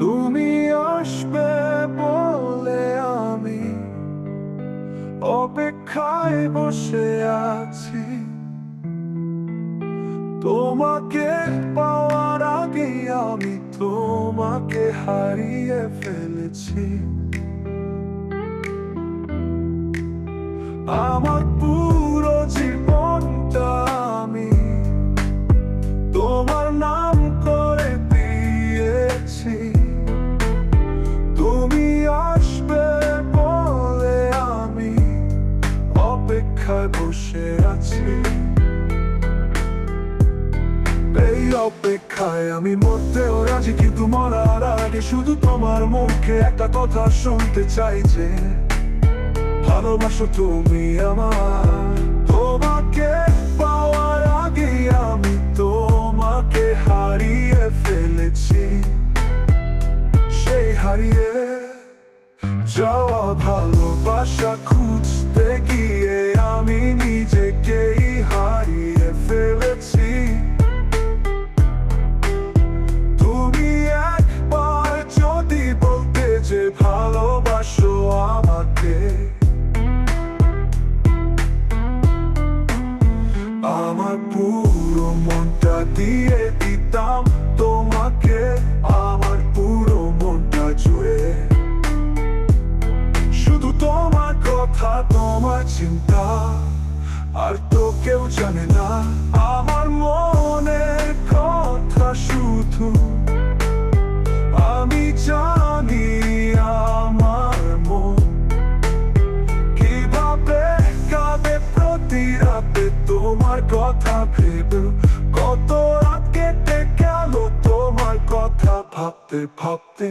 তুমি আসবে বলে আমি অপেক্ষায় বসে আছি। তোমাকে পাওয়ার আগে আমি তোমাকে হারিয়ে ফেলেছি। আমার পুরো জীবনটা আমি তোমার না অপেক্ষায় বসে আছি। এই অপেক্ষায় আমি মরতেও রাজি, কিন্তু মরার আগে শুধু তোমার মুখে একটা কথা শুনতে চাই যে, ভালোবাসো তুমি আমার। তোমাকে পাওয়ার আগে আমি তোমাকে হারিয়ে ফেলেছি। সেই হারিয়ে যাওয়া ভালোবাসা খুঁজতে গিয়ে আমি নিজেকেই হারিয়ে ফেলেছি। তুমি একবার যদি বলতে যে ভালোবাসো আমাকে, আমার পুরো মনটা দিয়ে দিতাম তোমাকে, আমার পুরো মনটা জুড়ে। শুধু তোমার কথা, তোমার চিন্তা জানে না। আমার মনের কথা শুধু আমি জানি আমার মন। কীভাবে কাঁদে প্রতি রাতে তোমার কথা ভেবে। কত রাত কেটে গেল তোমার কথা ভাবতে ভাবতে।